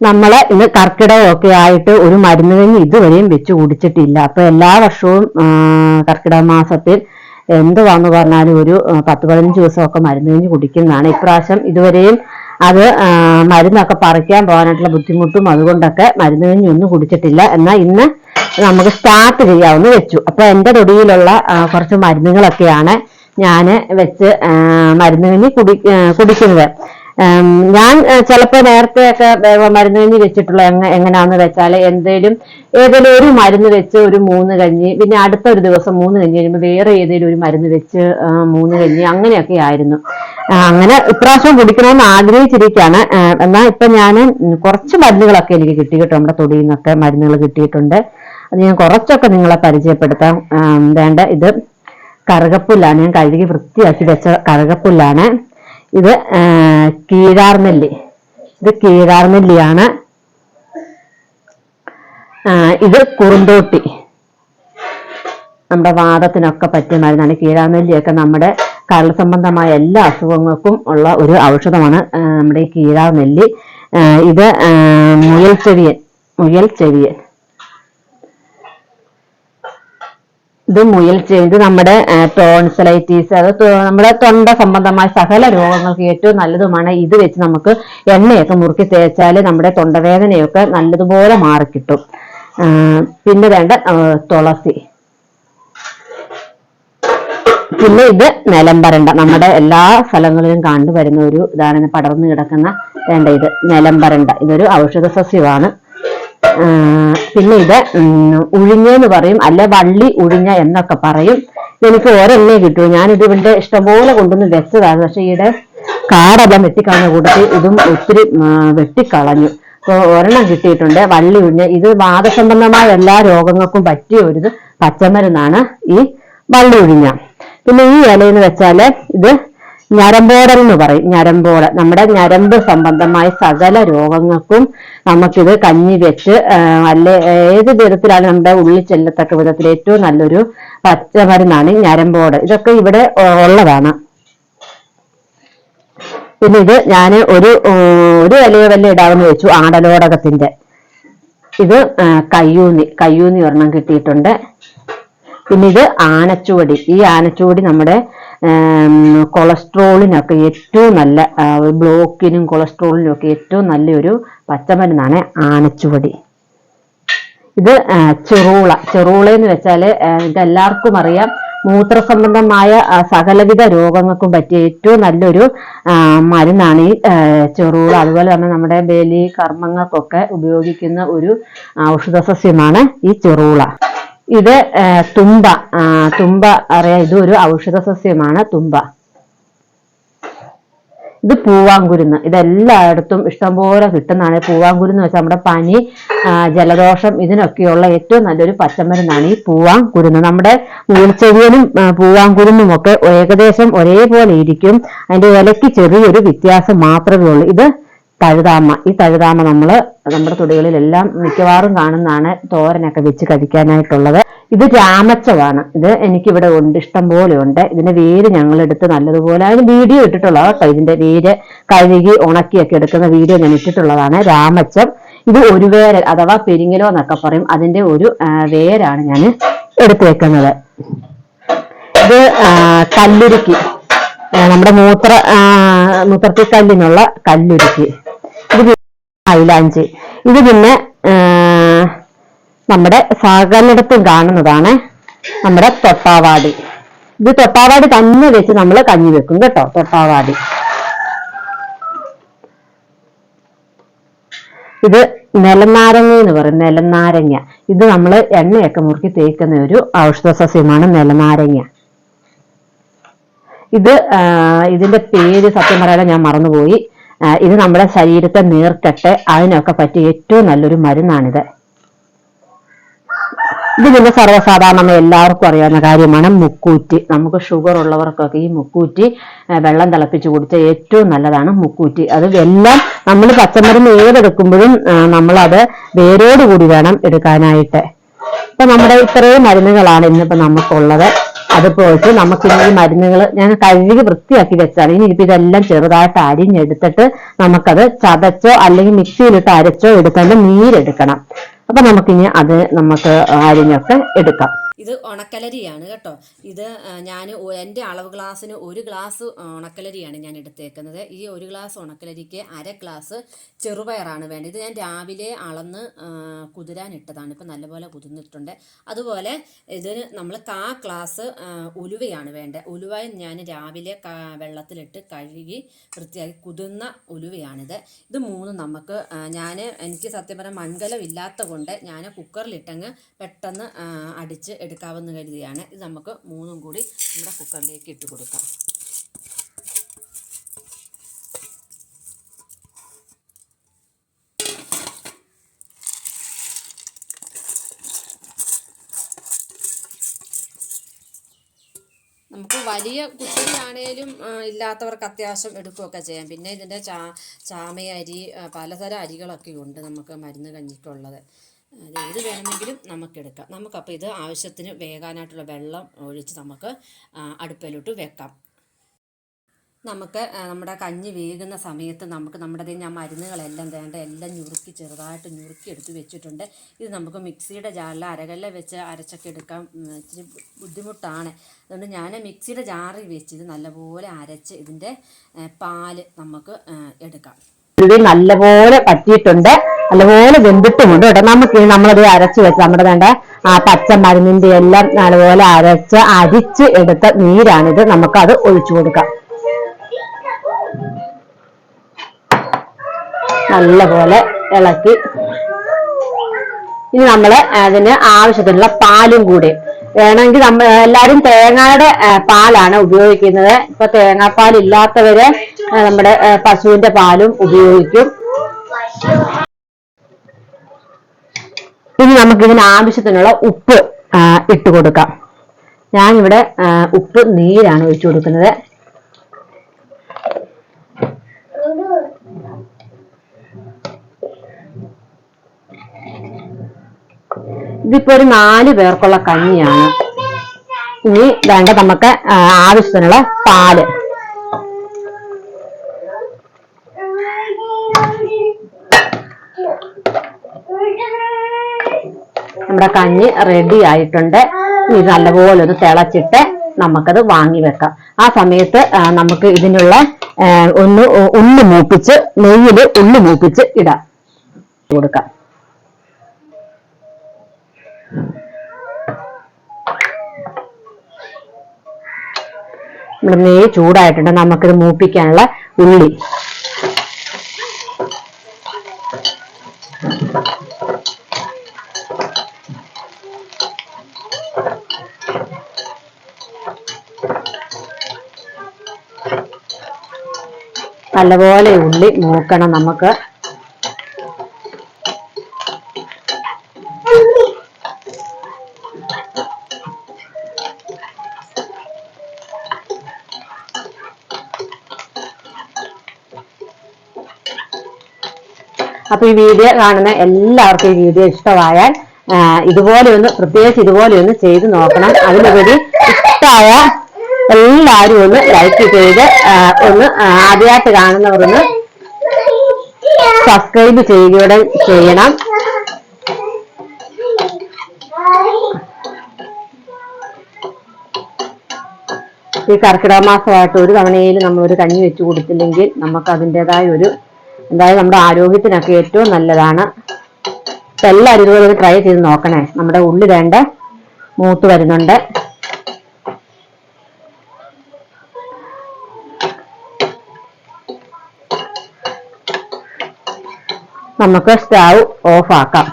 നമ്മൾ ഇന്ന് കർക്കിടകമൊക്കെ ആയിട്ട് ഒരു മരുന്ന് കഞ്ഞി ഇതുവരെയും വെച്ച് കുടിച്ചിട്ടില്ല. അപ്പൊ എല്ലാ വർഷവും കർക്കിടക മാസത്തിൽ എന്തുവാന്ന് പറഞ്ഞാലും ഒരു പത്ത് പതിനഞ്ച് ദിവസമൊക്കെ മരുന്ന് കഞ്ഞി കുടിക്കുന്നതാണ്. ഇപ്രാവശ്യം ഇതുവരെയും അത് മരുന്നൊക്കെ പറിക്കാൻ പോകാനായിട്ടുള്ള ബുദ്ധിമുട്ടും അതുകൊണ്ടൊക്കെ മരുന്ന് കഞ്ഞി ഒന്നും കുടിച്ചിട്ടില്ല. എന്നാൽ ഇന്ന് നമുക്ക് സ്റ്റാർട്ട് ചെയ്യാവുന്ന വെച്ചു. അപ്പൊ എന്റെ തൊടിയിലുള്ള കുറച്ച് മരുന്നുകളൊക്കെയാണ് ഞാൻ വെച്ച് മരുന്ന് കഞ്ഞി കുടി കുടിക്കുന്നത്. ഞാൻ ചിലപ്പോൾ നേരത്തെ ഒക്കെ മരുന്ന് കഞ്ഞി വെച്ചിട്ടുള്ള എങ്ങ എങ്ങനെയാന്ന് വെച്ചാൽ എന്തേലും ഏതെങ്കിലും ഒരു മരുന്ന് വെച്ച് ഒരു മൂന്ന് കഞ്ഞി പിന്നെ അടുത്ത ഒരു ദിവസം മൂന്ന് കഞ്ഞി കഴിയുമ്പോൾ വേറെ ഏതെങ്കിലും ഒരു മരുന്ന് വെച്ച് മൂന്ന് കഞ്ഞി അങ്ങനെയൊക്കെ ആയിരുന്നു. അങ്ങനെ ഇപ്രാവശ്യം കുടിക്കണമെന്ന് ആഗ്രഹിച്ചിരിക്കുകയാണ് എന്നാൽ ഇപ്പൊ ഞാൻ കുറച്ച് മരുന്നുകളൊക്കെ എനിക്ക് കിട്ടി കേട്ടോ നമ്മുടെ തൊടിയിൽ നിന്നൊക്കെ മരുന്നുകൾ കിട്ടിയിട്ടുണ്ട്. അത് ഞാൻ കുറച്ചൊക്കെ നിങ്ങളെ പരിചയപ്പെടുത്താം. വേണ്ട ഇത് കറുകപ്പുല്ലാണ്. ഞാൻ കഴുകി വൃത്തിയാക്കി വെച്ച കറുകപ്പുല്ലാണ്. ഇത് കീഴാർനെല്ലി. ഇത് കീഴാർനെല്ലിയാണ്. ഇത് കുറുന്തോട്ടി. നമ്മുടെ വാദത്തിനൊക്കെ പറ്റിയ മരുന്നാണ് കീഴാർനെല്ലിയൊക്കെ നമ്മുടെ കരൾ സംബന്ധമായ എല്ലാ അസുഖങ്ങൾക്കും ഉള്ള ഒരു ഔഷധമാണ് നമ്മുടെ ഈ കീഴാർനെല്ലി. ഇത് മുയൽ ചെവിയൻ മുയൽ ചെവിയൻ ഇത് മുയൽ ചെയ്ത് നമ്മുടെ ടോൺസലൈറ്റീസ് അത് നമ്മുടെ തൊണ്ട സംബന്ധമായ സകല രോഗങ്ങൾക്ക് ഏറ്റവും നല്ലതുമാണ്. ഇത് വെച്ച് നമുക്ക് എണ്ണയൊക്കെ മുറുക്കി തേച്ചാൽ നമ്മുടെ തൊണ്ടവേദനയൊക്കെ നല്ലതുപോലെ മാറിക്കിട്ടും. കിട്ടും പിന്നെ വേണ്ട തുളസി. പിന്നെ ഇത് നിലംപരണ്ട നമ്മുടെ എല്ലാ സ്ഥലങ്ങളിലും കണ്ടുവരുന്ന ഒരു ഇതാണ് പടർന്നു കിടക്കുന്ന വേണ്ട ഇത്. നിലംപരണ്ട ഇതൊരു ഔഷധ സസ്യമാണ് പിന്നെ ഇത് ഉഴിഞ്ഞ എന്ന് പറയും. അല്ല വള്ളി ഉഴിഞ്ഞ എന്നൊക്കെ പറയും. എനിക്ക് ഒരെണ്ണേ കിട്ടൂ. ഞാനിത് ഇവിടെ ഇഷ്ടംപോലെ കൊണ്ടുവന്ന് വെച്ചതാണ്. പക്ഷെ ഈടെ കാടെല്ലാം വെട്ടിക്കളഞ്ഞ കൂട്ടത്തിൽ ഇതും ഒത്തിരി വെട്ടിക്കളഞ്ഞു. അപ്പോൾ ഒരെണ്ണം കിട്ടിയിട്ടുണ്ട് വള്ളി ഉഴിഞ്ഞ. ഇത് വാദസംബന്ധമായ എല്ലാ രോഗങ്ങൾക്കും പറ്റിയ ഒരു പച്ചമരുന്നാണ് ഈ വള്ളി ഉഴിഞ്ഞ. പിന്നെ ഈ ഇലയെന്ന് വെച്ചാൽ ഇത് ഞരമ്പോടൽ എന്ന് പറയും. ഞരമ്പോട് നമ്മുടെ ഞരമ്പ് സംബന്ധമായ സകല രോഗങ്ങൾക്കും നമുക്കിത് കഞ്ഞി വെച്ച് അല്ല ഏത് വിധത്തിലാണ് നമ്മുടെ ഉള്ളിൽ ചെല്ലത്തക്ക വിധത്തിൽ ഏറ്റവും നല്ലൊരു പച്ചമരുന്നാണ് ഈ ഞരമ്പോട് ഇതൊക്കെ ഇവിടെ ഉള്ളതാണ്. പിന്നെ ഇത് ഞാൻ ഒരു ഒരു ഇലയോ വല്ല ഇടാമെന്ന് വെച്ചു. ആടലോടകത്തിന്റെ ഇത് കയ്യൂന്നി കയ്യൂന്നി ഒരെണ്ണം കിട്ടിയിട്ടുണ്ട്. പിന്നെ ഇത് ആനച്ചുവടി. ഈ ആനച്ചുവടി നമ്മുടെ കൊളസ്ട്രോളിനൊക്കെ ഏറ്റവും നല്ല ബ്ലോക്കിനും കൊളസ്ട്രോളിനും ഒക്കെ ഏറ്റവും നല്ലൊരു പച്ചമരുന്നാണ് ആനച്ചുവടി. ഇത് ചെറുള. ചെറൂള എന്ന് വെച്ചാൽ ഇതെല്ലാവർക്കും അറിയാം. മൂത്ര സംബന്ധമായ സകലവിധ രോഗങ്ങൾക്കും പറ്റിയ ഏറ്റവും നല്ലൊരു മരുന്നാണ് ഈ ചെറൂള. അതുപോലെ തന്നെ നമ്മുടെ ബലി കർമ്മങ്ങൾക്കൊക്കെ ഉപയോഗിക്കുന്ന ഒരു ഔഷധ സസ്യമാണ് ഈ ചെറൂള. ഇത് തുമ്പ. തുമ്പ അറിയാം ഇത് ഒരു ഔഷധ സസ്യമാണ് തുമ്പ. ഇത് പൂവാങ്കുരുന്ന്. ഇതെല്ലായിടത്തും ഇഷ്ടംപോലെ കിട്ടുന്നതാണ് പൂവാങ്കുരുന്ന് വെച്ചാൽ നമ്മുടെ പനി ജലദോഷം ഇതിനൊക്കെയുള്ള ഏറ്റവും നല്ലൊരു പച്ചമരുന്നാണ് ഈ പൂവാങ്കുരുന്ന്. നമ്മുടെ മൂൽച്ചെടികളും പൂവാങ്കുരുന്നും ഒക്കെ ഏകദേശം ഒരേപോലെ ഇരിക്കും. അതിന്റെ ഇലയ്ക്ക് ചെറിയൊരു വ്യത്യാസം മാത്രമേ ഉള്ളൂ. ഇത് തഴുതാമ. ഈ തഴുതാമ നമ്മൾ നമ്മുടെ തുടികളിലെല്ലാം മിക്കവാറും കാണുന്നതാണ് തോരനൊക്കെ വെച്ച് കഴിക്കാനായിട്ടുള്ളത്. ഇത് രാമച്ചവാണ്. ഇത് എനിക്കിവിടെ ഉണ്ട് ഇഷ്ടം പോലെ ഉണ്ട്. ഇതിന്റെ വേര് ഞങ്ങൾ എടുത്ത് നല്ലതുപോലെ അതിന് വീഡിയോ ഇട്ടിട്ടുള്ളത് കേട്ടോ. ഇതിന്റെ വേര് കഴുകി ഉണക്കിയൊക്കെ എടുക്കുന്ന വീഡിയോ ഞാൻ ഇട്ടിട്ടുള്ളതാണ് രാമച്ചം. ഇത് ഒരു വേര് അഥവാ പെരിങ്ങലോ എന്നൊക്കെ പറയും. അതിന്റെ ഒരു വേരാണ് ഞാൻ എടുത്തു വെക്കുന്നത് ഇത് കല്ലുരുക്കി. നമ്മുടെ മൂത്ര മൂത്രത്തിൽ മൂത്രത്തിക്കല്ലിനുള്ള കല്ലുരുക്കി. മൈലാഞ്ചി ഇത് പിന്നെ നമ്മുടെ സകലിടത്തും കാണുന്നതാണ് നമ്മുടെ തൊട്ടാവാടി. ഇത് തൊട്ടാവാടി തന്നെ വെച്ച് നമ്മൾ കഞ്ഞി വെക്കും കേട്ടോ തൊട്ടാവാടി. ഇത് നിലനാരങ്ങ എന്ന് പറയും നിലനാരങ്ങ. ഇത് നമ്മൾ എണ്ണയൊക്കെ മുറുക്കി തേക്കുന്ന ഒരു ഔഷധ സസ്യമാണ് നിലനാരങ്ങ. ഇത് ഇതിന്റെ പേര് സത്യം പറയാതെ ഞാൻ മറന്നുപോയി. ഇത് നമ്മുടെ ശരീരത്തെ നീർക്കട്ടെ അതിനൊക്കെ പറ്റിയ ഏറ്റവും നല്ലൊരു മരുന്നാണിത്. ഇത് പിന്നെ സർവസാധാരണ എല്ലാവർക്കും അറിയാവുന്ന കാര്യമാണ് മുക്കൂറ്റി. നമുക്ക് ഷുഗർ ഉള്ളവർക്കൊക്കെ ഈ മുക്കൂറ്റി വെള്ളം തിളപ്പിച്ച് കൊടുത്ത ഏറ്റവും നല്ലതാണ് മുക്കൂറ്റി. അത് എല്ലാം നമ്മൾ പച്ചമരുന്ന് ഏതെടുക്കുമ്പോഴും നമ്മളത് വേരോടുകൂടി വേണം എടുക്കാനായിട്ട്. ഇപ്പൊ നമ്മുടെ ഇത്രയും മരുന്നുകളാണ് ഇന്നിപ്പോ നമുക്കുള്ളത്. അതിപ്പോ പോയിട്ട് നമുക്ക് ഈ മരുന്നുകൾ ഞാൻ കഴുകി വൃത്തിയാക്കി വെച്ചാണ്. ഇനി ഇപ്പൊ ഇതെല്ലാം ചെറുതായിട്ട് അരിഞ്ഞെടുത്തിട്ട് നമുക്കത് ചതച്ചോ അല്ലെങ്കിൽ മിക്സിയിലിട്ട് അരച്ചോ എടുത്തേണ്ട നീരെടുക്കണം അപ്പൊ നമുക്കിനി അത് നമുക്ക് അരിഞ്ഞൊക്കെ എടുക്കാം. ഇത് ഉണക്കലരിയാണ് കേട്ടോ. ഇത് ഞാൻ എന്റെ അളവ് ഗ്ലാസ്സിന് ഒരു ഗ്ലാസ് ഉണക്കലരിയാണ് ഞാൻ എടുത്തേക്കുന്നത്. ഈ ഒരു ഗ്ലാസ് ഉണക്കലരിക്ക് അര ഗ്ലാസ് ചെറുപയറാണ് വേണ്ടത്. ഇത് ഞാൻ രാവിലെ അളന്ന് കുതിരാനിട്ടതാണ് ഇപ്പം നല്ലപോലെ കുതിർന്നിട്ടുണ്ട്. അതുപോലെ ഇതിന് നമ്മൾ കാ ഗ്ലാസ് ഉലുവയാണ് വേണ്ടത്. ഉലുവ ഞാൻ രാവിലെ വെള്ളത്തിലിട്ട് കഴുകി വൃത്തിയാക്കി കുതിർന്ന ഉലുവയാണിത്. ഇത് മൂന്നും നമുക്ക് ഞാൻ എനിക്ക് സത്യം പറഞ്ഞാൽ മൺകലം ഇല്ലാത്ത കൊണ്ട് ഞാൻ കുക്കറിലിട്ടങ്ങ് പെട്ടെന്ന് അടിച്ച് എടുക്കാമെന്ന് കരുതിയാണ്. ഇത് നമുക്ക് മൂന്നും കൂടി നമ്മുടെ കുക്കറിലേക്ക് ഇട്ട് കൊടുക്കാം. നമുക്ക് വലിയ കുട്ടിയാണേലും ഇല്ലാത്തവർക്ക് അത്യാവശ്യം എടുക്കുകയൊക്കെ ചെയ്യാം. പിന്നെ ഇതിന്റെ ചാ ചാമയരി പലതരം അരികളൊക്കെ ഉണ്ട് നമുക്ക് മരുന്ന് കഞ്ഞിക്കുള്ളത് അത് ഏത് വേണമെങ്കിലും നമുക്കെടുക്കാം. നമുക്കപ്പോൾ ഇത് ആവശ്യത്തിന് വേകാനായിട്ടുള്ള വെള്ളം ഒഴിച്ച് നമുക്ക് അടുപ്പിലോട്ട് വെക്കാം. നമുക്ക് നമ്മുടെ കഞ്ഞി വേകുന്ന സമയത്ത് നമുക്ക് നമ്മുടെ ഞാൻ മരുന്നുകളെല്ലാം വേണ്ട എല്ലാം ഞുറുക്കി ചെറുതായിട്ട് ഞുറുക്കി എടുത്ത് വെച്ചിട്ടുണ്ട്. ഇത് നമുക്ക് മിക്സിയുടെ ജാറിൽ അരകല്ല വെച്ച് അരച്ചൊക്കെ എടുക്കാൻ ഇച്ചിരി ബുദ്ധിമുട്ടാണ്. അതുകൊണ്ട് ഞാൻ മിക്സിയുടെ ജാറിൽ വെച്ച് ഇത് നല്ലപോലെ അരച്ച് ഇതിന്റെ പാൽ നമുക്ക് എടുക്കാം. ഇത് നല്ലപോലെ പറ്റിയിട്ടുണ്ട്. നല്ലപോലെ വെന്തിട്ടുമുണ്ട് കേട്ടോ. നമുക്ക് നമ്മളത് അരച്ച് വെച്ച് നമ്മുടെ വേണ്ട ആ പച്ച മരുന്നിന്റെ എല്ലാം നല്ലപോലെ അരച്ച് അരിച്ച് എടുത്ത നീരാണിത്. നമുക്കത് ഒഴിച്ചു കൊടുക്കാം. നല്ലപോലെ ഇളക്കി. ഇനി നമ്മൾ അതിന് ആവശ്യത്തിനുള്ള പാലും കൂടി. വേണമെങ്കിൽ നമ്മൾ എല്ലാവരും തേങ്ങയുടെ പാലാണ് ഉപയോഗിക്കുന്നത്. ഇപ്പൊ ആ, നമ്മുടെ പശുവിന്റെ പാലും ഉപയോഗിക്കും. നമുക്ക് ഇതിന് ആവശ്യത്തിനുള്ള ഉപ്പ് ഇട്ട് കൊടുക്കാം. ഞാനിവിടെ ഉപ്പ് നീരാണ് ഒഴിച്ചു കൊടുക്കുന്നത്. ഇതിപ്പോ ഒരു നാല് പേർക്കുള്ള കഞ്ഞിയാണ്. ഇനി വേണ്ട നമുക്ക് ആവശ്യത്തിനുള്ള പാൽ. നമ്മുടെ കഞ്ഞി റെഡി ആയിട്ടുണ്ട്. ഇത് നല്ലപോലെ ഒന്ന് തിളച്ചിട്ട് നമുക്കത് വാങ്ങി വെക്കാം. ആ സമയത്ത് നമുക്ക് ഇതിനുള്ള ഒന്ന് ഉള്ളി മൂപ്പിച്ച് നെയ്യിൽ ഉള്ളി മൂപ്പിച്ച് ഇടാം. കൊടുക്കാം. നമ്മൾ നെയ്യ് ചൂടായിട്ടുണ്ട്. നമുക്കിത് മൂപ്പിക്കാനുള്ള ഉള്ളി. നല്ലപോലെ ഉള്ളി മൂക്കണം നമുക്ക്. അപ്പൊ ഈ വീഡിയോ കാണുന്ന എല്ലാവർക്കും ഈ വീഡിയോ ഇഷ്ടമായാൽ ഇതുപോലെ ഒന്ന് പ്രത്യേകിച്ച് ഇതുപോലെ ഒന്ന് ചെയ്ത് നോക്കണം. അതിലുപരി ഇഷ്ടമായ എല്ലാവരും ഒന്ന് ലൈക്ക് ചെയ്ത് ഒന്ന് ആദ്യമായിട്ട് കാണുന്നവർ ഒന്ന് സബ്സ്ക്രൈബ് ചെയ്യുകയുടെ ചെയ്യണം. ഈ കർക്കിടക മാസമായിട്ട് ഒരു തവണയിലും നമ്മൾ ഒരു കഞ്ഞി വെച്ച് കൊടുത്തില്ലെങ്കിൽ നമുക്ക് അതിന്റെതായ ഒരു എന്തായാലും നമ്മുടെ ആരോഗ്യത്തിനൊക്കെ ഏറ്റവും നല്ലതാണ്. എല്ലാവരും ഇതുപോലെ ട്രൈ ചെയ്ത് നോക്കണേ. നമ്മുടെ ഉള്ളി വേണ്ട മൂത്ത് വരുന്നുണ്ട്. നമുക്ക് ഓഫ് ആക്കാം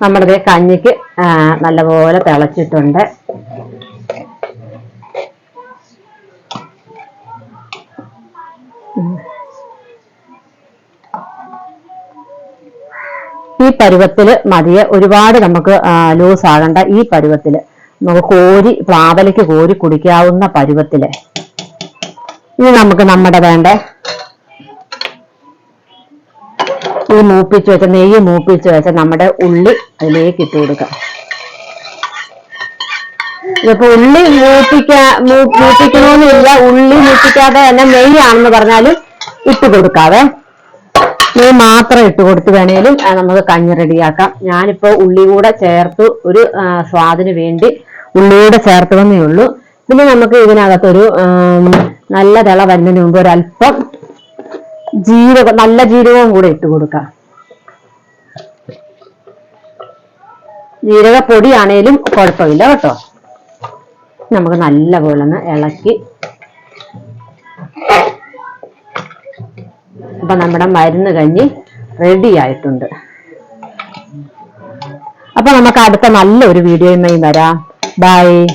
നമ്മുടെ കഞ്ഞിക്ക് നല്ലപോലെ തിളച്ചിട്ടുണ്ട്. ഈ പരുവത്തിൽ മതിയെ ഒരുപാട് നമുക്ക് ലൂസ് ആകണ്ട ഈ പരുവത്തിൽ നമുക്ക് കോരി പ്ലാവലയ്ക്ക് കോരി കുടിക്കാവുന്ന പരുവത്തിൽ. ഇനി നമുക്ക് നമ്മുടെ വേണ്ട ഈ മൂപ്പിച്ച് വെച്ച നെയ്യ് മൂപ്പിച്ച് വെച്ച നമ്മുടെ ഉള്ളി അതിലേക്ക് ഇട്ട് കൊടുക്കാം. ഇപ്പൊ ഉള്ളി മൂപ്പിക്കാ മൂപ്പിക്കണമെന്നില്ല ഉള്ളി മൂപ്പിക്കാതെ തന്നെ നെയ്യാണെന്ന് പറഞ്ഞാലും ഇട്ട് കൊടുക്കാതെ നെയ്യ് മാത്രം ഇട്ട് കൊടുത്ത് വേണേലും നമുക്ക് കഞ്ഞി റെഡിയാക്കാം ഞാനിപ്പോ ഉള്ളി കൂടെ ചേർത്ത് ഒരു സ്വാദിന് വേണ്ടി ഉള്ളി ചേർത്തതെന്നേ ഉള്ളൂ. പിന്നെ നമുക്ക് ഇതിനകത്തൊരു നല്ല തിള വരുന്നതിന് മുമ്പ് ഒരല്പം ജീരകം നല്ല ജീരകവും കൂടെ ഇട്ട് കൊടുക്കാം. ജീരകപ്പൊടിയാണേലും കുഴപ്പമില്ല കേട്ടോ. നമുക്ക് നല്ല പോലെ ഒന്ന് ഇളക്കി. അപ്പൊ നമ്മുടെ മരുന്ന് കഞ്ഞി റെഡി ആയിട്ടുണ്ട്. അപ്പൊ നമുക്ക് അടുത്ത നല്ലൊരു വീഡിയോയുമായി വരാം. by